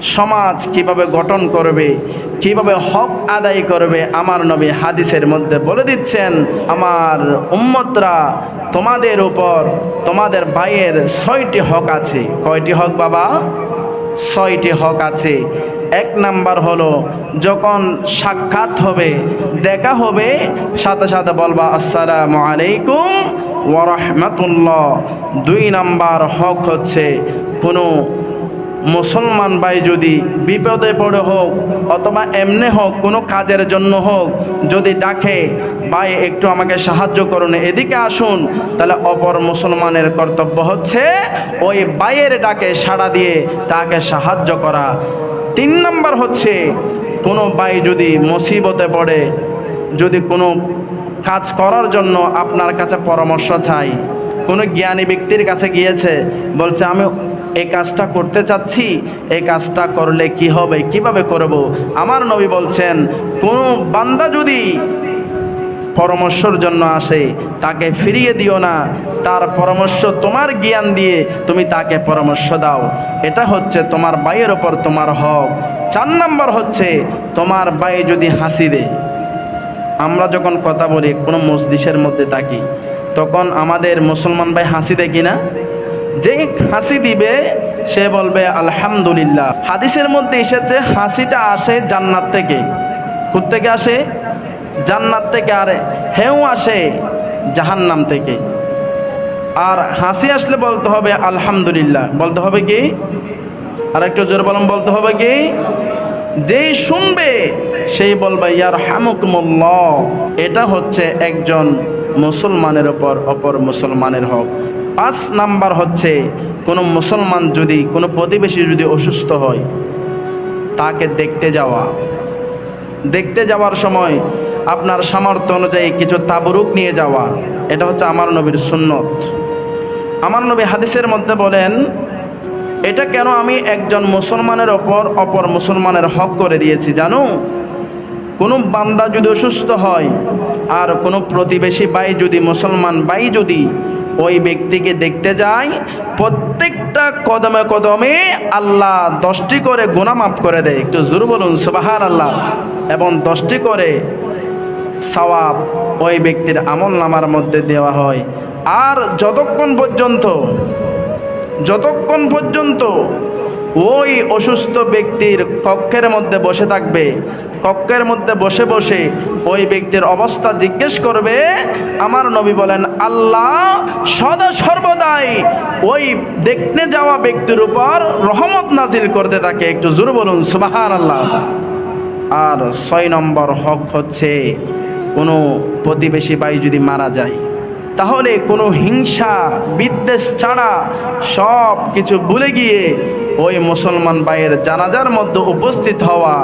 সমাজ কীভাবে গঠন করবে, কীভাবে হক আদায় করবে, আমার নবী হাদিসের মধ্যে বলে দিচ্ছেন, আমার উম্মতরা তোমাদের উপর, তোমাদের ভাইয়ের ছয়টি হক আছে। কয়টি হক বাবা? ছয়টি হক আছে। এক নাম্বার হলো, যখন সাক্ষাৎ হবে, দেখা হবে, সাথে সাথে বলবা, আসসালামু আলাইকুম ওরহমতুল্লাহ দুই নাম্বার হক হচ্ছে, কোনো মুসলমান ভাই যদি বিপদে পড়ে হোক অথবা এমনি হোক, কোনো কাজের জন্য হোক, যদি ডাকে, ভাই, একটু আমাকে সাহায্য করুন, এদিকে আসুন, তাহলে অপর মুসলমানের কর্তব্য হচ্ছে ওই বাইয়ের ডাকে সাড়া দিয়ে তাকে সাহায্য করা। তিন নম্বর হচ্ছে, কোনো ভাই যদি মুসিবতে পড়ে, যদি কোনো কাজ করার জন্য আপনার কাছে পরামর্শ চাই, কোনো জ্ঞানী ব্যক্তির কাছে গিয়েছে, বলছে, আমি এই কাজটা করতে চাচ্ছি, এই কাজটা করলে কি হবে, কীভাবে করব? আমার নবী বলছেন, কোনো বান্দা যদি পরামর্শর জন্য আসে, তাকে ফিরিয়ে দিও না। তার পরামর্শ তোমার জ্ঞান দিয়ে তুমি তাকে পরামর্শ দাও। এটা হচ্ছে তোমার বাইয়ের ওপর তোমার হক। চার নাম্বার হচ্ছে, তোমার বাই যদি হাসি দেয়। আমরা যখন কথা বলি, কোনো মসজিদের মধ্যে থাকি, তখন আমাদের মুসলমান ভাই হাসি দেয় কিনা? যে হাসি দিবে, সে বলবে, আলহামদুলিল্লাহ। হাদিসের মধ্যে এসেছে, হাসিটা আসে জান্নাত থেকে। থেকে আসে? জান্নাত থেকে, আর হেউ আসে জাহান্নাম থেকে। আর হাসি আসলে বলতে হবে, আলহামদুলিল্লাহ। বলতে হবে কি? আর একটু জোর বলম বলতে হবে কি? যেই শুনবে, সেই বলবে ইয়ার হামুকমুল্লাহ এটা হচ্ছে একজন মুসলমানের ওপর অপর মুসলমানের হক। পাঁচ নাম্বার হচ্ছে, কোনো মুসলমান যদি, কোনো প্রতিবেশী যদি অসুস্থ হয়, তাকে দেখতে যাওয়া। দেখতে যাওয়ার সময় আপনার সামর্থ্য অনুযায়ী কিছু তাবরুক নিয়ে যাওয়া। এটা হচ্ছে আমার নবীর সুন্নত। আমার নবী হাদিসের মধ্যে বলেন, এটা কেন আমি একজন মুসলমানের ওপর অপর মুসলমানের হক করে দিয়েছি জানো? কোনো বান্দা যদি অসুস্থ হয়, আর কোনো প্রতিবেশী বাই যদি, মুসলমান বাই যদি ওই ব্যক্তিকে দেখতে যাই, প্রত্যেকটা কদমে কদমে আল্লাহ দশটি করে গুণা মাফ করে দেয়। একটু জোর বলুন সুবাহার আল্লাহ এবং দশটি করে সওয়াব ওই ব্যক্তির আমল নামার মধ্যে দেওয়া হয়। আর যতক্ষণ পর্যন্ত যতক্ষণ পর্যন্ত ওই অসুস্থ ব্যক্তির কক্ষের মধ্যে বসে থাকবে। কক্ষের মধ্যে বসে বসে ওই ব্যক্তির অবস্থা জিজ্ঞেস করবে, আমার নবী বলেন, আল্লাহ সদা সর্বদাই ওই দেখতে যাওয়া ব্যক্তির উপর রহমত নাজিল করতে থাকে। একটু জোর বলুন সুবাহান আল্লাহ আর ছয় নম্বর হক হচ্ছে, কোনো প্রতিবেশী ভাই যদি মারা যায়, তাহলে কোনো হিংসা, বিদ্বেষ ছাড়া সব কিছু ভুলে গিয়ে ওই মুসলমান ভাইয়ের জানাজার মধ্যে উপস্থিত হওয়া,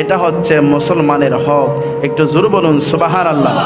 এটা হচ্ছে মুসলমানের হক। একটু জোর বলুন সুবাহার আল্লাহ